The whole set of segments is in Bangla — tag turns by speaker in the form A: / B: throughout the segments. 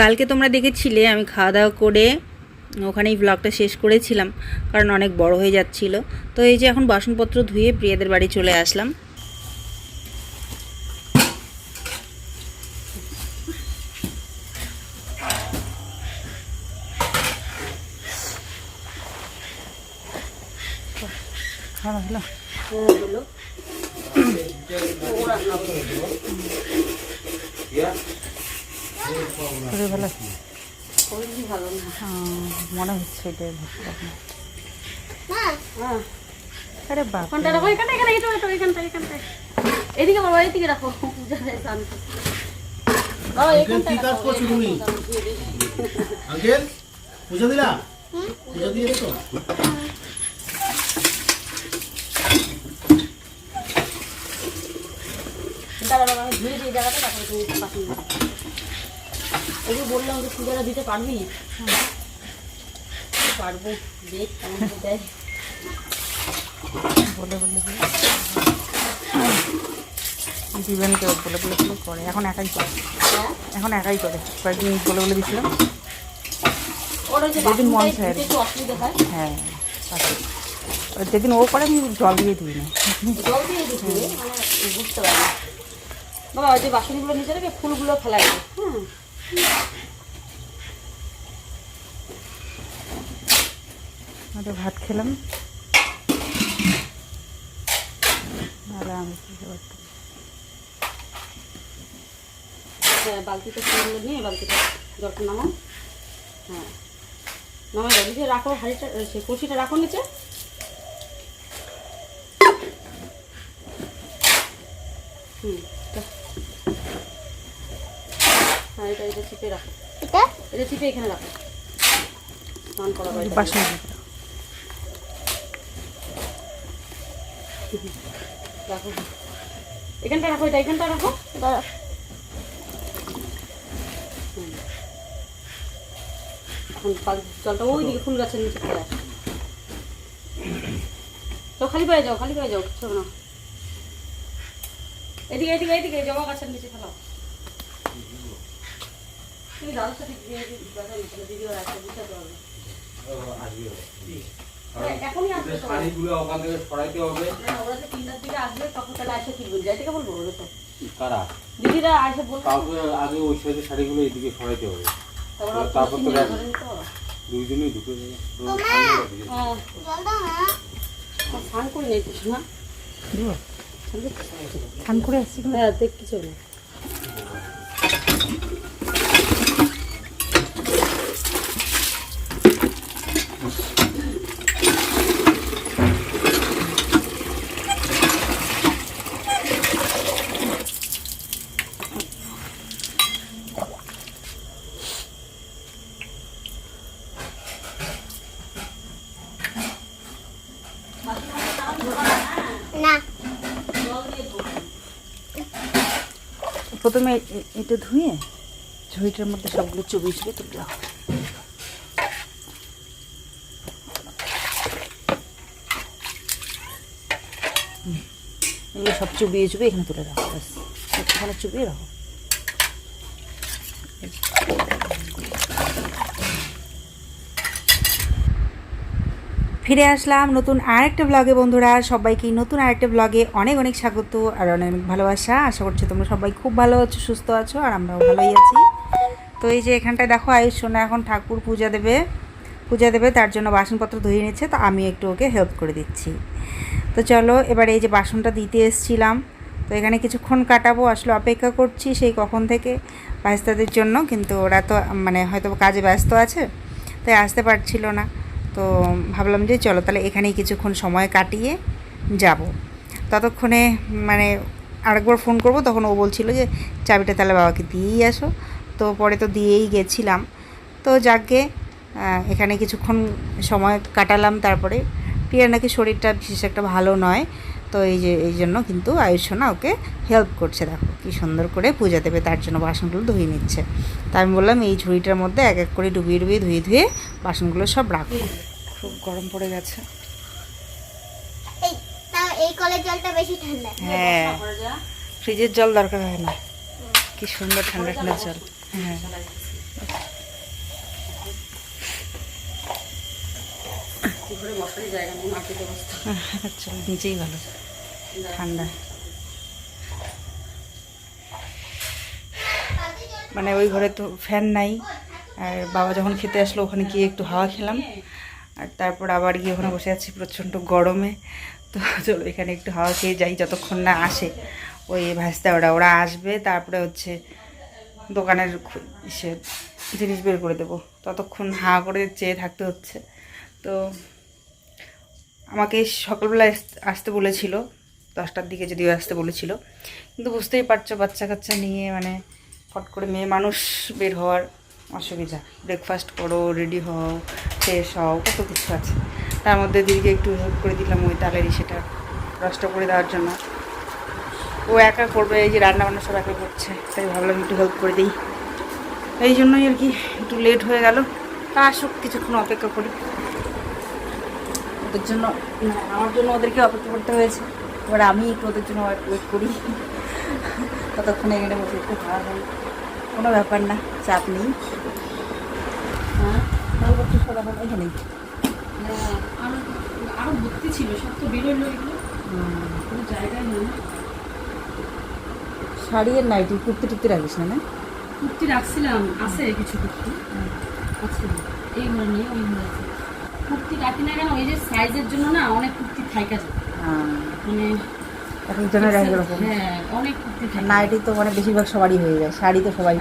A: কালকে তোমরা দেখেছিলে, আমি খাওয়া দাওয়া করে ওখানেই ব্লগটা শেষ করেছিলাম, কারণ অনেক বড় হয়ে যাচ্ছিল। তো এই যে এখন বাসনপত্র ধুয়ে প্রিয়াদের বাড়ি চলে আসলাম খাওয়া হলো শরীর ভালো হ্যাঁ, এটাই আরে বাপ
B: ফোনটা রাখো এখানে এখানে এটা এটা এখানটা এখানটা এদিকে বাবা এদিকে রাখো। পূজা করতে। বাবা এখানটা
C: কি কাজ করছ তুমি? আঙ্কেল পূজা দিলা? পূজা দিয়ে তো?
B: দাঁড়া বাবা আমি ধুয়ে দিয়ে জায়গাটা তারপরে তুমি বাসন যে বললাম যে পূজাটা দিতে পারবি? হ্যাঁ। পারব। দেখ কেমন দেয়
A: বলে বলে দিবেন কেউ বলে বলে বলে করে। এখন একাই করে।
B: হ্যাঁ?
A: এখন একাই করে। কয়েকদিন বলে বলে
B: ওই
A: যেদিন মন চায়।
B: হয়।
A: হ্যাঁ। যেদিন ও করে আমি জল দিয়ে দিই না।
B: জল দিয়ে হবে, মানে বুঝতে পারি বাবা ওই যে বাসনগুলো নিচে রেখে ফুলগুলো ফেলাই হুম।
A: আমাদের ভাত খেলাম।
B: হ্যাঁ, বালতিতে ফুলগুলো নিয়ে জলটা নামাও। হ্যাঁ। নামাই দাও নিচে রাখো হাঁড়িটা সে কষিটা রাখো নিচে। হুম। হাঁড়িটা এটা চিপে রাখো। এটা? চিপে এখানে রাখো। স্নান করা
A: বাসন
B: রাখো। এখানটা রাখো, এটা এখানটা রাখো হুম। এখন জলটা ওই দিকে ফুল গাছের নিচে ফেলে আসো খালি পায়ে যাও, খালি পায়ে যাও, কিছু না। এদিকে এদিকে এদিকে, জবা গাছের নিচে ফেলাও তুমি দাদার সাথে ওরা একটা বুঝতে পারবে হ্যাঁ, এখনই আসবে তো।
D: শাড়িগুলো ওখান থেকে সরাইতে হবে।
B: ওরা যে তিনটার দিকে আসবে তখন তাহলে আসে কিনবেন যাই থেকে বলব ওরা তো।
D: কারা?
B: দিদিরা আসে বলব।
D: কাউকে আগে ওই সাইডে শাড়িগুলো এইদিকে সরাইতে হবে।
B: তারপর
D: তো
B: তিনজনে
D: রাখ-
B: ধরে নিতে হবে।
D: দুইজনেই ঢুকে যাবে। তো সামনে রাখবে।
B: হ্যাঁ। স্নান করে নেই কিছু না
A: স্নান করে আসছি।
B: হ্যাঁ দেখ কিছু না
A: প্রথমে এটা ধুয়ে ঝুড়িটার মধ্যে সবগুলো চবি হিসেবে তুলে হবে। এগুলো সব চুবিয়ে চুবিয়ে এখানে তুলে রাখো, ব্যাস। এখানে চুবিয়ে রাখো। ফিরে আসলাম নতুন আরেকটা ব্লগে বন্ধুরা। সবাইকে নতুন আরেকটা ব্লগে অনেক অনেক স্বাগত আর অনেক ভালোবাসা। আশা করছি তোমরা সবাই খুব ভালো আছো, সুস্থ আছো, আর আমরাও ভালোই আছি। তো এই যে এখানটায় দেখো, আয়ুষ সোনা এখন ঠাকুর পূজা দেবে। পূজা দেবে, তার জন্য বাসনপত্র ধুয়ে নিচ্ছে, তো আমি একটু ওকে হেল্প করে দিচ্ছি। তো চলো, এবার এই যে বাসনটা দিতে এসছিলাম। তো এখানে কিছুক্ষণ কাটাবো, আসলে অপেক্ষা করছি সেই কখন থেকে বাস্তাদের জন্য, কিন্তু ওরা তো মানে হয়তো কাজে ব্যস্ত আছে, তাই আসতে পারছিল না। তো ভাবলাম যে চলো তাহলে এখানেই কিছুক্ষণ সময় কাটিয়ে যাব। ততক্ষণে মানে আরেকবার ফোন করব, তখন ও বলছিল যে, চাবিটা তাহলে বাবাকে দিয়েই আসো। তো পরে তো দিয়েই গেছিলাম। তো যাকে এখানে কিছুক্ষণ সময় কাটালাম, তারপরে প্রিয়ার নাকি শরীরটা বিশেষ একটা ভালো নয়। তো এই যে, এই জন্য কিন্তু আয়ুষনা ওকে হেল্প করছে। দেখো কি সুন্দর করে পূজা দেবে, তার জন্য বাসনগুলো ধুয়ে নিচ্ছে। তা আমি বললাম, এই ঝুড়িটার মধ্যে এক এক করে ডুবিয়ে ডুবিয়ে, ধুয়ে ধুয়ে বাসনগুলো সব রাখো। খুব গরম পড়ে গেছে।
E: এই কলের জলটা বেশি
A: হ্যাঁ ফ্রিজের জল দরকার হয় না। কি সুন্দর ঠান্ডা ঠান্ডা জল। হ্যাঁ। চলো নিজেই ভালো। ঠান্ডা। মানে ওই ঘরে তো ফ্যান নাই। আর বাবা যখন খেতে আসলো ওখানে গিয়ে একটু হাওয়া খেলাম। আর তারপর আবার গিয়ে ওখানে বসে আছি প্রচণ্ড গরমে। তো চলো, এখানে একটু হাওয়া খেয়ে যাই, যতক্ষণ না আসে। ওই ভাজতে ওরা ওরা আসবে, তারপরে হচ্ছে দোকানের ইসে জিনিস বের করে দেবো। ততক্ষণ হাঁ করে চেয়ে থাকতে হচ্ছে। তো আমাকে সকালবেলা আসতে বলেছিল, দশটার দিকে যদিও আসতে বলেছিল। কিন্তু বুঝতেই পারছ বাচ্চা কাচ্চা নিয়ে মানে ফট করে মেয়ে মানুষ বের হওয়ার অসুবিধা। ব্রেকফাস্ট করো রেডি হও ফ্রেশ হও, কত কিছু আছে। তার মধ্যে দিদিকে একটু হেল্প করে দিলাম ওই তালেরই সেটা রসটা করে দেওয়ার জন্য। ও একা করবে, এই যে রান্না বান্না সব একা করছে, তাই ভাবলাম একটু হেল্প করে দিই। এই জন্যই আর কি একটু লেট হয়ে গেল। তা আসুক, কিছুক্ষণ অপেক্ষা করি। ওদের জন্য আমার জন্য ওদেরকে অপেক্ষা করতে হয়েছে। এবার আমি একটু ওদের জন্য ওয়েট করি। ততক্ষণে এখানে বসে একটু খাওয়া হয়। কোনো ব্যাপার না চাপ নেই। হ্যাঁ এখানেই
B: হ্যাঁ, আরও আরও ভর্তি ছিল সব তো বেরোলো এগুলো কোনো জায়গায় নেই
A: শাড়ি আর নাইটি কুর্তি টুর্তি রাখিস না না?
B: কুর্তি রাখছিলাম আছে কিছু কুর্তি। আছে। এই ঘরে নেই ওই ঘরে আছে কুর্তি রাখি না কেন ওই যে সাইজের জন্য না অনেক কুর্তি থাইকা যায়। মানে
A: এক একজনের এক রকম।
B: হ্যাঁ
A: নাইটি তো মানে বেশিরভাগ সবারই হয়ে যায় শাড়ি তো সবাই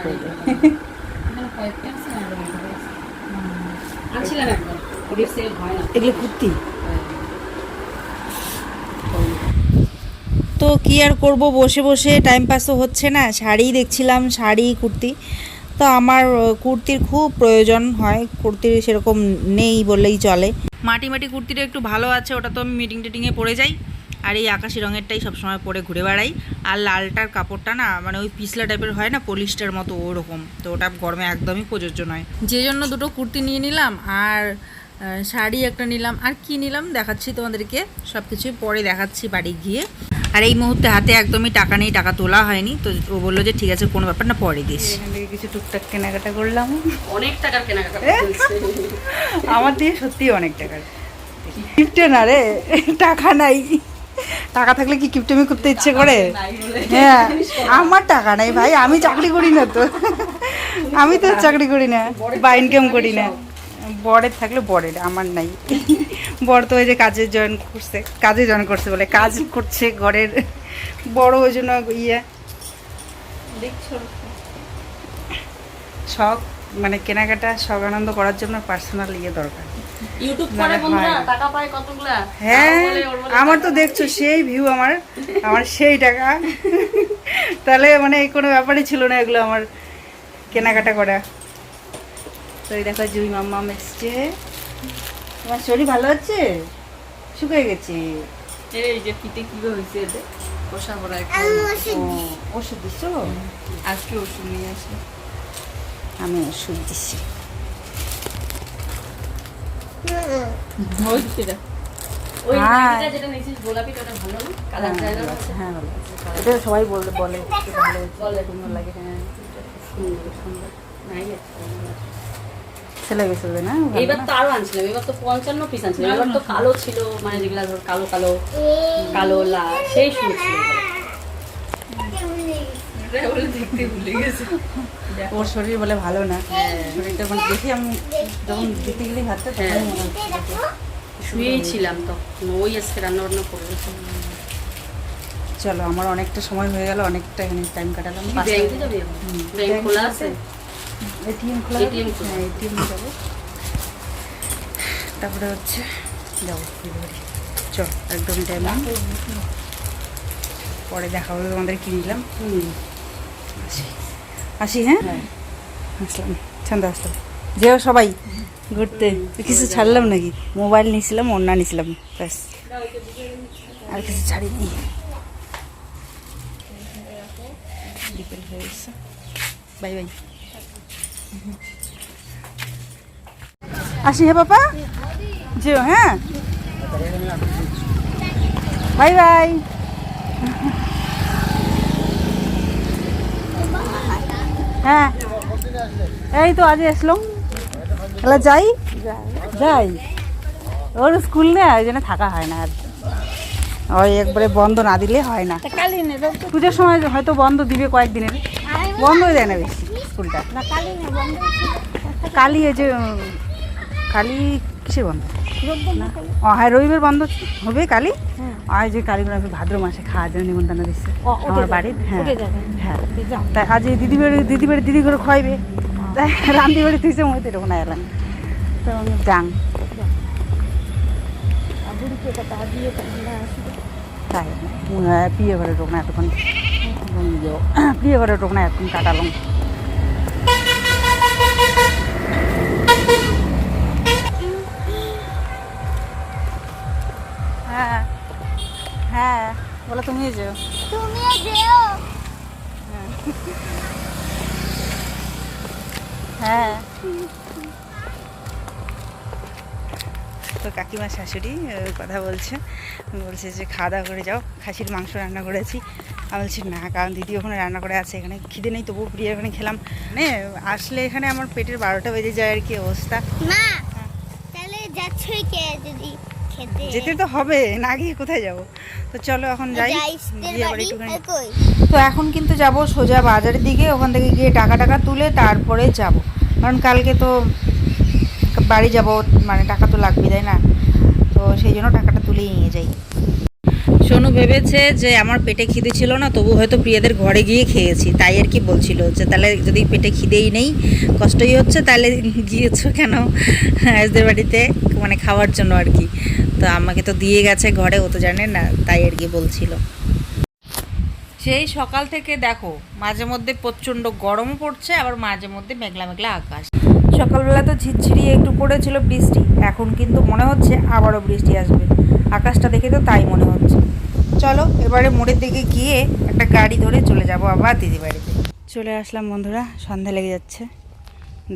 B: সেভ হয়।
A: এগুলো কুর্তি? তো কি আর করব বসে বসে টাইম পাসও হচ্ছে না শাড়ি দেখছিলাম শাড়ি কুর্তি। তো আমার কুর্তির খুব প্রয়োজন হয় কুর্তির সেরকম নেই বললেই চলে। মাটি মাটি কুর্তিটা একটু ভালো আছে ওটা তো আমি মিটিং টিটিংয়ে পরে যাই। আর এই আকাশি রঙেরটাই সবসময় পরে ঘুরে বেড়াই। আর লালটার কাপড়টা না মানে ওই পিছলা টাইপের হয় না পলিশটার মতো ওরকম। তো ওটা গরমে একদমই প্রযোজ্য নয়। যে জন্য দুটো কুর্তি নিয়ে নিলাম আর শাড়ি একটা নিলাম। আর কি নিলাম দেখাচ্ছি তোমাদেরকে সব কিছুই পরে দেখাচ্ছি বাড়ি গিয়ে। আর এই মুহূর্তে হাতে একদমই টাকা নেই টাকা তোলা হয়নি। তো ও বলল যে ঠিক আছে কোনো ব্যাপার না পরে দিস। কিছু টুকটাক কেনাকাটা করলাম।
B: অনেক টাকার কেনাকাটা
A: আমার দিয়ে সত্যিই অনেক টাকার। না রে টাকা নাই। টাকা থাকলে কি কিপ্টেমি করতে ইচ্ছে করে? হ্যাঁ আমার টাকা নাই ভাই আমি চাকরি করি না তো। আমি তো চাকরি করি না বা ইনকাম করি না। বরের থাকলে বরের আমার নাই। বর তো ওই যে কাজে জয়েন করছে কাজে জয়েন করছে বলে কাজ করছে ঘরের। বড় ওই জন্য ইয়ে। শখ মানে কেনাকাটা শখ আনন্দ করার জন্য পার্সোনাল ইয়ে দরকার।
B: ইউটিউব করে বন্ধুরা টাকা পায় কতগুলা?
A: হ্যাঁ আমার তো দেখছ সেই ভিউ আমার আমার সেই টাকা। তাহলে মানে এই কোনো ব্যাপারই ছিল না এগুলো আমার কেনাকাটা করা। তো এই দেখো জুই মাম্মা এসছে। তোমার শরীর ভালো হচ্ছে শুকিয়ে গেছে।
B: এই যে পিঠে কীভাবে হয়েছে এদের কষা
E: আমি ওষুধ
A: ও, ওষুধ দিচ্ছ
B: আজকে ওষুধ নিয়ে আসে
A: আমি ওষুধ দিচ্ছি সবাই বলে বলে যে ভালো হয়েছে,
B: বলে।
A: সুন্দর লাগে হ্যাঁ। ছেলে গেছে না? ভালো
B: এইবার তো আরও আনছিলাম এবার তো পঞ্চান্ন পিস আনছিলাম এবার তো কালো ছিল মানে যেগুলা ধর কালো কালো কালো লাল সেই শুরু ছিল। দেখতে ভুলে গেছে।
A: ওর শরীর বলে ভালো না। শরীরটা মানে দেখি আমি যখন দিতে গেলে ভাতটা তখন
B: হ্যাঁ। শুয়েই ছিলাম তো। ওই আজকে রান্না বান্না করে
A: চলো আমার অনেকটা সময় হয়ে গেল অনেকটা এখানে টাইম কাটালাম।
B: ব্যাংকে যাবি? এখন ব্যাংক খোলা আছে?
A: এটিএম খোলা
B: ATM খোলা।
A: হ্যাঁ এটিএম যাব তারপরে হচ্ছে যাব ডেলিভারি চল একদম টাইম পরে দেখা হবে তোমাদের কিনলাম
B: হুম।
A: আসি আসি হ্যাঁ? আসলাম ছান্দা আসলাম যেও সবাই ঘুরতে। কিছু ছাড়লাম নাকি? মোবাইল নিয়েছিলাম অন্য নিয়েছিলাম ব্যাস। আর কিছু ছাড়িনি। হয়ে বাই বাই। আসি হ্যাঁ বাবা যেও হ্যাঁ? Bye bye. হ্যাঁ। এই তো আজ আসলাম তাহলে যাই? যাই। ওর স্কুল নেই ওই জন্য থাকা হয় না আর। ওই একবারে বন্ধ না দিলে হয় না।
E: কালি
A: পুজোর সময় হয়তো বন্ধ দিবে কয়েকদিনের। বন্ধই দেয় না বেশি স্কুলটা।
E: না কালি
A: এই যে কালি কিসের বন্ধ? ও হ্যাঁ রবিবার বন্ধ হবে কালি আর যে কালীগুলো আমি ভাদ্র মাসে খাওয়ার জন্য নিমন্ত্রণ দিচ্ছে। আমার বাড়ির হ্যাঁ হ্যাঁ। তাই আজ এই দিদি বাড়ি দিদি বাড়ি দিদি করে খাইবে তাই রান্দি বাড়ি তুইছে মই তো এরকম এলাম তো আমি যাং। তাই প্রিয় ঘরে ঢোক না এতক্ষণ প্রিয় ঘরে ঢোক না এতক্ষণ কাটালাম। বলো তুমি যেও।
E: তুমিও যেও।
A: হ্যাঁ। তো কাকিমা শাশুড়ি কথা বলছে। বলছে যে খাওয়া দাওয়া করে যাও। খাসির মাংস রান্না করেছি। আমি বলছি না কারণ দিদি ওখানে রান্না করে আছে এখানে খিদে নেই তবুও প্রিয় এখানে খেলাম। মানে আসলে এখানে আমার পেটের বারোটা বেজে যায় আর কি অবস্থা।
E: মা তাহলে যাচ্ছই কে যদি খেতে।
A: যেতে তো হবে না গিয়ে কোথায় যাব? তো চলো এখন যাই তো এখন কিন্তু যাব সোজা বাজারের দিকে ওখান থেকে গিয়ে টাকা টাকা তুলে তারপরে যাব। কারণ কালকে তো বাড়ি যাব মানে টাকা তো লাগবে তাই না? তো সেই জন্য টাকাটা তুলেই নিয়ে যাই। সোনু ভেবেছে যে আমার পেটে খিদে ছিল না তবু হয়তো প্রিয়াদের ঘরে গিয়ে খেয়েছি। তাই আর কি বলছিল যে তাহলে যদি পেটে খিদেই নেই কষ্টই হচ্ছে তাহলে গিয়েছো কেন? এসদের বাড়িতে মানে খাওয়ার জন্য আর কি। তো আমাকে তো দিয়ে গেছে ঘরে, ও তো জানে না, তাই আর কি বলছিল। সেই সকাল থেকে দেখো, মাঝে মধ্যে প্রচণ্ড গরমও পড়ছে, আবার মাঝে মধ্যে মেঘলা মেঘলা আকাশ। সকালবেলা তো ঝিরঝিরি একটু পড়েছিল বৃষ্টি, এখন কিন্তু মনে হচ্ছে আবারও বৃষ্টি আসবে। আকাশটা দেখে তো তাই মনে হচ্ছে। চলো, এবারে মোড়ের দিকে গিয়ে একটা গাড়ি ধরে চলে যাব আবার দিদি বাড়িতে। চলে আসলাম বন্ধুরা, সন্ধ্যা লেগে যাচ্ছে।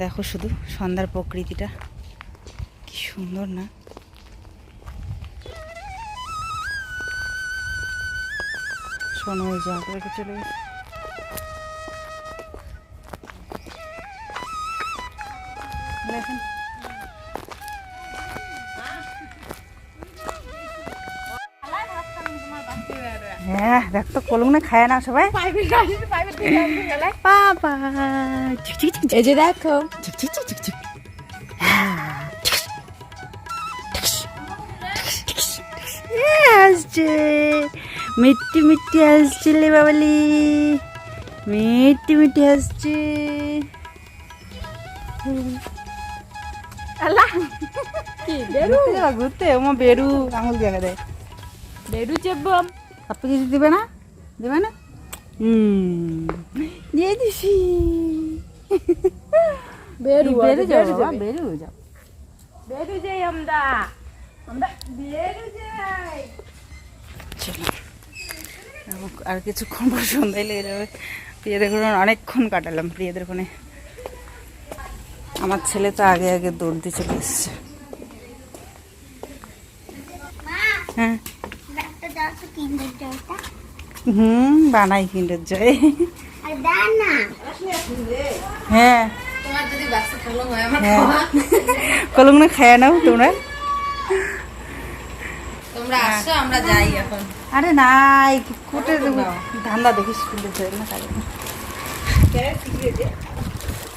A: দেখো শুধু সন্ধ্যার প্রকৃতিটা। কি সুন্দর না? শোনো ওই জামা রেখে চলে গেছে। দেখেন। হ্যাঁ দেখ তো কলম না খায় না সবাই।
E: এই যে দেখো।
A: মিট্টি আসছে লে বাবালি। মিট্টি মিট্টি আসছে।
B: কি
A: ঘুরতে যাবা ঘুরতে। ওমা বেরু। আঙুল দেখা দেয়
B: বেরু চেপবাম
A: সব কিছু দিবে না? দেবে না? হুম। দিয়ে দিছি।
B: বেরু
A: বেরু যাও বেরু যাও।
B: বেরু যাই আমরা। আমরা বেরু যাই।
A: চলো। আর- আর কিছুক্ষণ পর সন্ধ্যায় লেগে যাবে প্রিয়াদের ঘরে অনেকক্ষণ কাটালাম প্রিয়াদের ওখানে আমার ছেলে তো আগে আগে দৌড় দিয়ে চলে এসছে। হ্যাঁ? হুম বানাই কিন্ডার জয় হ্যাঁ। হ্যাঁ কলম না খায় নাও তোমরা।
B: তোমরা আসো আমরা যাই এখন।
A: আরে না এই কোটে ধান্দা দেখিস না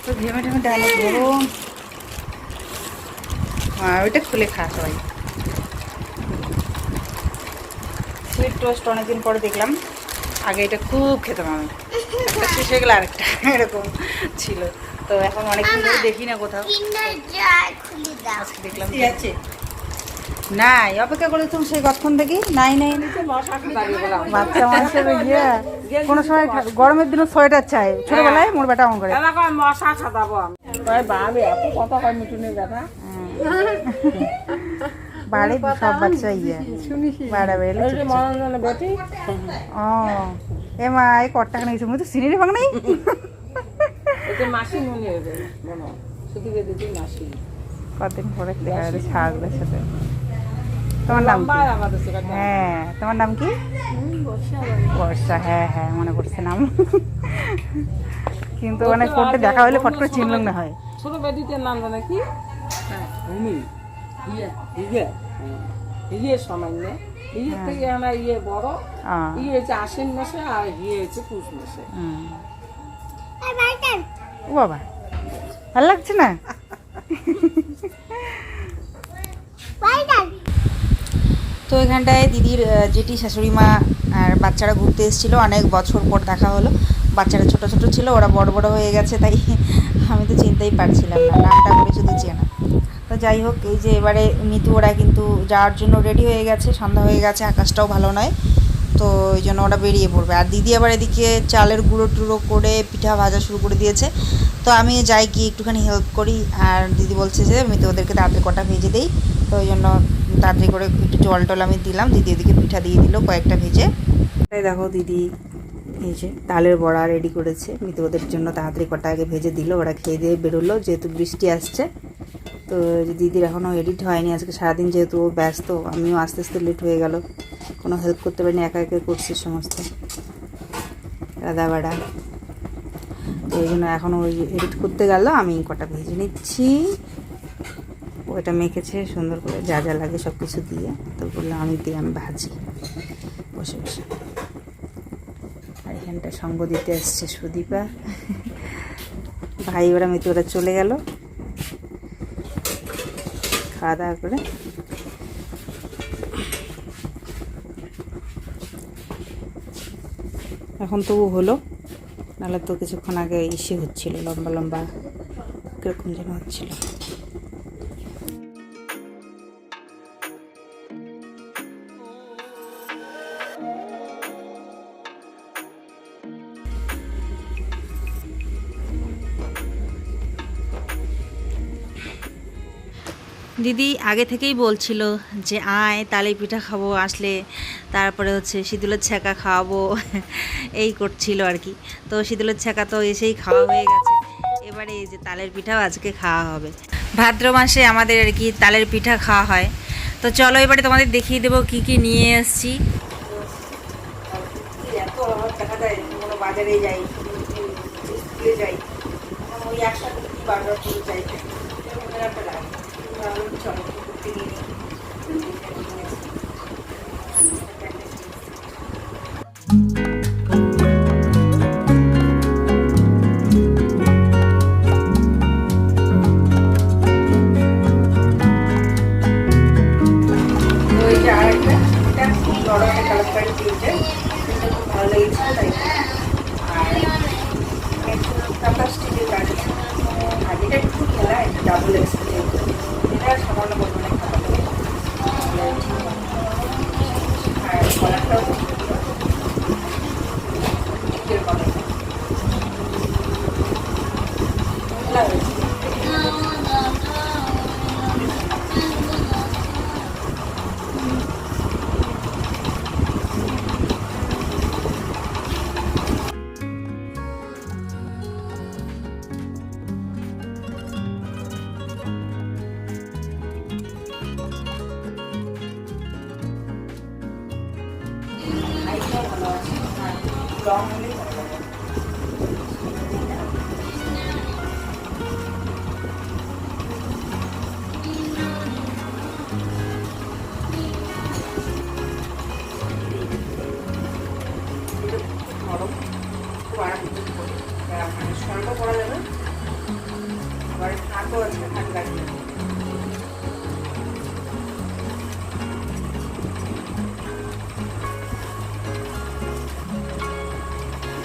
A: তো ঘেমে টেমে ডালে গরম। হ্যাঁ ওইটা খুলে খা সবাই। সুইট টোস্ট অনেকদিন পরে দেখলাম। আগে এটা খুব খেতাম আমি। একটা শেষ হয়ে গেলে আরেকটা এরকম ছিল। তো এখন অনেকদিন ধরে দেখি না কোথাও।
E: কিন্ডার জয় খুলে দাও।
A: আজকে দেখলাম আছে। নাই অপেক্ষা করে তুমি সেই কতক্ষণ দেখি? নাই নাই বাচ্চা মানুষের ইয়ে কোনো সময় গরমের দিনে সোয়েটার চাই। ছোটবেলায় মোর বেটা অন করে
B: মশা খাতাবো আমি। বাবে এত কথা কয় মিটুনের কথা।
A: বাড়ির সব বাচ্চা ইয়ে। বাড়াবে ও এ মা এই কট্টা খানে গেছে? মুই তো সিনিরে ভাঙ নাই?
B: মাসি মনে হবে
A: পরে দেখা গেল ছাগলের সাথে। তোমার নাম
B: আমাদের
A: হ্যাঁ তোমার নাম কি? বর্ষা হ্যাঁ হ্যাঁ মনে পড়ছে নাম। কিন্তু মানে ফোনটা দেখা হলে ফট করে চিনলাম না হয়।
B: ছোট বেদিতে নাম জানে কি? ভূমি।
F: ইয়ে হিগে হিগে না হিগে থেকে আমার ইয়ে বড়। ইয়ে হচ্ছে আশ্বিন মাসে আর ইয়ে হচ্ছে পুষ মাসে।
A: ও বাবা ভালো লাগছে না? তো এখানটায় দিদির জেঠি, শাশুড়ি মা আর বাচ্চারা ঘুরতে এসেছিল। অনেক বছর পর দেখা হলো। বাচ্চারা ছোট ছোট ছিল, ওরা বড় বড় হয়ে গেছে, তাই আমি তো চিনতেই পারছিলাম না। নামটা করে শুধু চেনা। তো যাই হোক, এই যে এবারে মিতু ওরা কিন্তু যাওয়ার জন্য রেডি হয়ে গেছে। সন্ধ্যা হয়ে গেছে, আকাশটাও ভালো নয়। তো ওই জন্য ওরা বেরিয়ে পড়বে। আর দিদি আবার এদিকে চালের গুঁড়ো টুড়ো করে পিঠা ভাজা শুরু করে দিয়েছে। তো আমি যাই কি একটুখানি হেল্প করি। আর দিদি বলছে যে, মিতু, ওদেরকে তাড়াতাড়ি কটা ভেজে দিই। তো ওই জন্য তাড়াতাড়ি করে একটু জল টল আমি দিলাম। দিদি এদিকে পিঠা দিয়ে দিল, কয়েকটা ভেজে। দেখো দিদি, এই তালের বড়া রেডি করেছে। মিতু ওদের জন্য তাড়াতাড়ি কটা আগে ভেজে দিল, ওরা খেয়ে দিয়ে বেরোলো, যেহেতু বৃষ্টি আসছে। তো দিদির এখনও এডিট হয়নি, আজকে সারাদিন যেহেতু ও ব্যস্ত, আমিও আস্তে আস্তে লেট হয়ে গেল। কোনো হেল্প করতে পারিনি, একা একা করছি সমস্ত। রাধা বাড়া। তো ওই জন্য এখন ওই এডিট করতে গেল, আমি কটা ভেজে নিচ্ছি। ওইটা মেখেছে, সুন্দর করে যা যা লাগে সব কিছু দিয়ে তো বললাম আমি দিয়ে আমি ভাজি। বসে বসে। আর এখানটা সঙ্গ দিতে এসছে সুদীপা। ভাই, ওরা মিতু, ওরা চলে গেল। খাওয়া দাওয়া করে। এখন তবু হলো, নাহলে তো কিছুক্ষণ আগে ইসে হচ্ছিল, লম্বা লম্বা, কীরকম যেন হচ্ছিল। দিদি আগে থেকেই বলছিল যে, আয়, তালে পিঠা খাব, আসলে তারপরে হচ্ছে সিঁদুলের ছ্যাঁকা খাওয়াবো। এই করছিল আর কি। তো সিঁদুলের ছ্যাঁকা তো এসেই খাওয়া হয়ে গেছে। এবারে এই যে তালের পিঠাও আজকে খাওয়া হবে। ভাদ্র মাসে আমাদের আর কি তালের পিঠা খাওয়া হয়। তো চলো এবারে তোমাদের দেখিয়ে দেবো কি কি নিয়ে এসেছি। বাজারে যাই যাই। ভাবলাম চলো ঘুরতে গিয়ে নিই। তো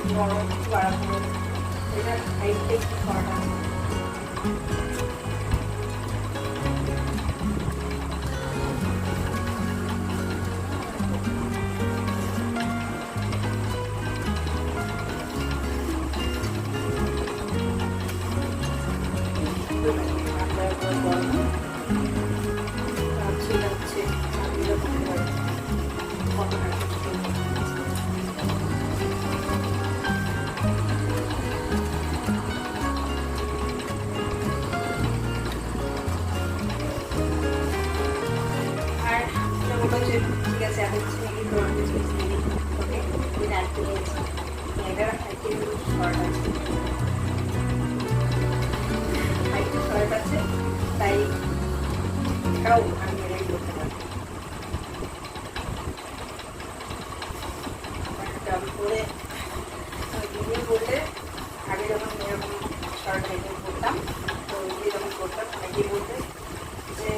A: নরম খুব আরামদায়ক এটা হাইটটা একটু শর্ট শর্ট আছে হাইটে শর্ট আছে তাই কাউ আমি মেরেই করতে পারি ডাবল করে দিয়ে বললে আগে যখন এরকম শার্ট মেনটেন করতাম তো দিয়ে যখন করতাম অনেকেই বলতে যে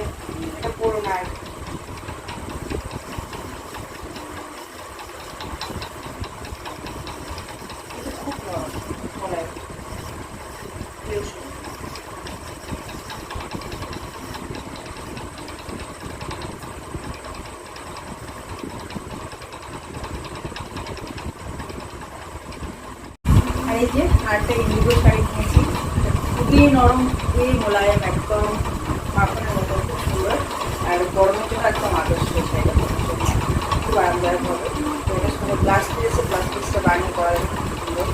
A: এটা পড়ো না আর এটা খুব নরম গলায় কেউ শুনে না। আর এই যে আরেকটা ইন্ডিগো শাড়ি কিনেছি খুবই নরম খুবই মোলায়েম একদম মাখনের মতো খুব সুন্দর। আর গরমের জন্য একদম আদর্শ খুব আরামদায়ক হবে। তো এটার সঙ্গে ব্লাউজ পিসে ব্লাউজ পিসটা বানিয়ে করা সুন্দর।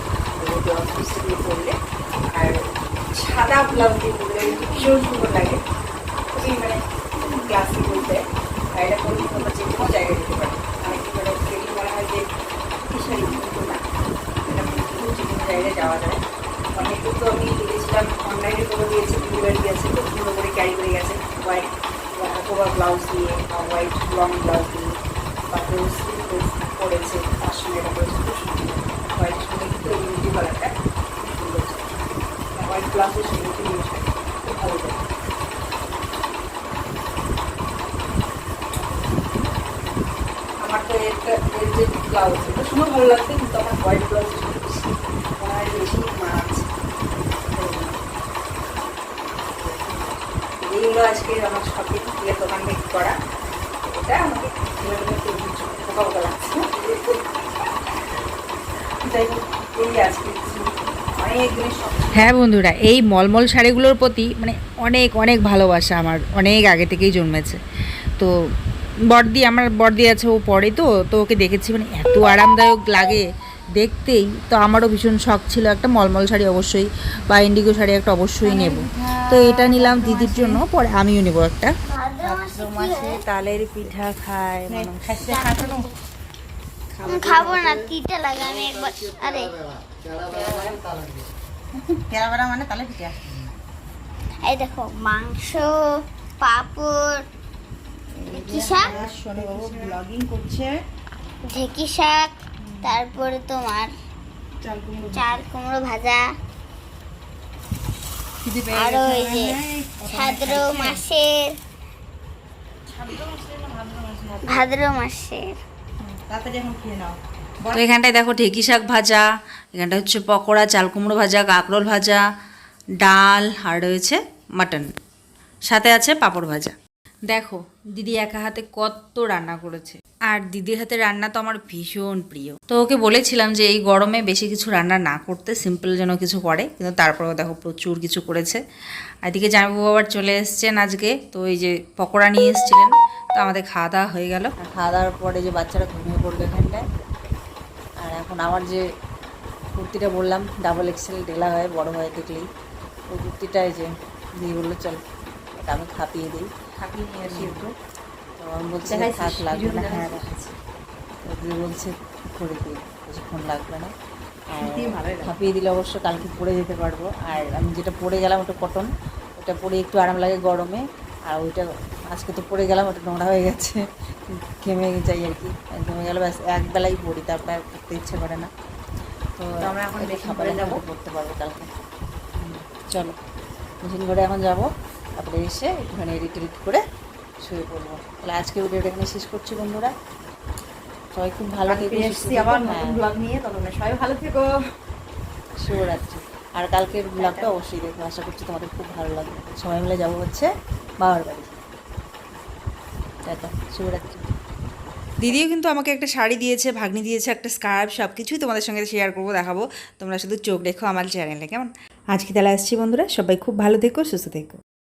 A: দিয়ে পরলে আর সাদা ব্লাউজ দিয়ে পরলে ভীষণ সুন্দর লাগে। খুবই মানে ক্লাসিক বলতে। এটা যে কোনো জায়গায় দিতে পারো অনেক কি করে দেখি মনে হয় যে কি শাড়ি কিন্তু না এটা কিন্তু যে কোনো জায়গায় যাওয়া যায়। অনেকে তো আমি দেখেছিলাম অনলাইনে করে দিয়েছে ডেলিভারি গেছে খুব সুন্দর করে ক্যারি করে গেছে। হোয়াইট কোভার ব্লাউজ দিয়ে বা হোয়াইট লং ব্লাউজ দিয়ে বা স্লিপ পরেছে তার সঙ্গে এটা করেছে খুব সুন্দর হোয়াইটের সঙ্গে কিন্তু ইউনিটি কালারটা খুব সুন্দর হোয়াইট ব্লাউজের সঙ্গে করে খুব ভালো আমার তো এর যে ব্লাউজ এটা শুনে ভালো লাগবে কিন্তু আমার হোয়াইট ব্লাউজ এইগুলো আজকে আমার দিয়ে দোকান থেকে করা। এটা আমাকে পোকা পোকা লাগছে এই আজকে
G: হ্যাঁ বন্ধুরা, এই মলমল শাড়িগুলোর প্রতি মানে অনেক অনেক ভালোবাসা আমার, অনেক আগে থেকেই জন্মেছে। তো বর্দি, আমার বর্দি আছে, ও পরে তো তো ওকে দেখেছি মানে এত আরামদায়ক লাগে। দেখতেই তো আমারও ভীষণ শখ ছিল একটা মলমল শাড়ি অবশ্যই বা ইন্ডিগো শাড়ি একটা অবশ্যই নেব। তো এটা নিলাম দিদির জন্য পরে আমিও নেব একটা।
E: কি?
G: তালের পিঠা খায়
E: আমি খাব। না তিতে লাগে আমি একবার। আরে।
G: মানে তালের পিঠা।
E: এই দেখো মাংস পাপড় ঢেকি শাক।
G: করছে।
E: ঢেকি শাক তারপরে তোমার চাল কুমড়ো ভাজা। আরও এই যে ভাদ্র মাসের। ভাদ্র মাসের।
A: তো এখানটায় দেখো ঢেকি শাক ভাজা এখানটা হচ্ছে পকোড়া চাল কুমড়ো ভাজা কাঁকরোল ভাজা ডাল আর রয়েছে মাটন। সাথে আছে পাঁপড় ভাজা। দেখো দিদি একা হাতে কত রান্না করেছে। আর দিদির হাতে রান্না তো আমার ভীষণ প্রিয়। তো ওকে বলেছিলাম যে এই গরমে বেশি কিছু রান্না না করতে সিম্পল যেন কিছু করে, কিন্তু তারপরেও দেখো প্রচুর কিছু করেছে। এদিকে জামাইবাবু আবার চলে এসছেন আজকে, তো এই যে পকোড়া নিয়ে এসেছিলেন, তো আমাদের খাওয়া দাওয়া হয়ে গেল। খাওয়া দাওয়ার পরে যে বাচ্চারা ঘুমিয়ে পড়ল এখানটায়, আর এখন আমার যে কুর্তিটা বললাম ডাবল এক্সেল ডেলা হয়, বড় হয় দেখলেই, ওই কুর্তিটাই যে, দিয়ে বলল, চল আমি খাপিয়ে দিই। খাপিয়ে নিয়ে আসি একটু। আমি বলছি যে থাক লাগবে না। হ্যাঁ দিয়ে বলছে করে দিই কিছুক্ষণ লাগবে না। আর খাপিয়ে দিলে অবশ্য কালকে পরে যেতে পারব। আর আমি যেটা পরে গেলাম ওটা কটন ওটা পরে একটু আরাম লাগে গরমে। আর ওইটা আজকে তো পরে গেলাম ওটা নোংরা হয়ে গেছে। ঘেমে যাই আর কি। ঘেমে গেলে ব্যাস একবেলাই পড়ি তারপর আর করতে ইচ্ছে করে না। তো আমরা এখন করে যাব। করতে পারব কালকে। চলো। মেশিন করে এখন যাব। তারপরে এসে একটুখানি এডিট এডিট করে শুয়ে পড়ব তাহলে আজকে ভিডিওটা এখানে শেষ করছি বন্ধুরা। সবাই খুব ভালো থেকো থেকো। হ্যাঁ,
G: ব্লগ নিয়ে তখন সবাই ভালো থেকো।
A: শুভরাত্রি। আর কালকের ব্লগটা অবশ্যই দেখো আশা করছি তোমাদের খুব ভালো লাগবে। সবাই মিলে যাব হচ্ছে বাবার বাড়ি। শুভরাত্রি।
G: দিদিও কিন্তু আমাকে একটা শাড়ি দিয়েছে ভাগ্নি দিয়েছে একটা স্কার্ফ সব কিছুই তোমাদের সঙ্গে শেয়ার করব দেখাবো। তোমরা শুধু চোখ রেখো আমার চ্যানেলে কেমন? আজকে তাহলে আসছি বন্ধুরা সবাই খুব ভালো থেকো সুস্থ থেকো।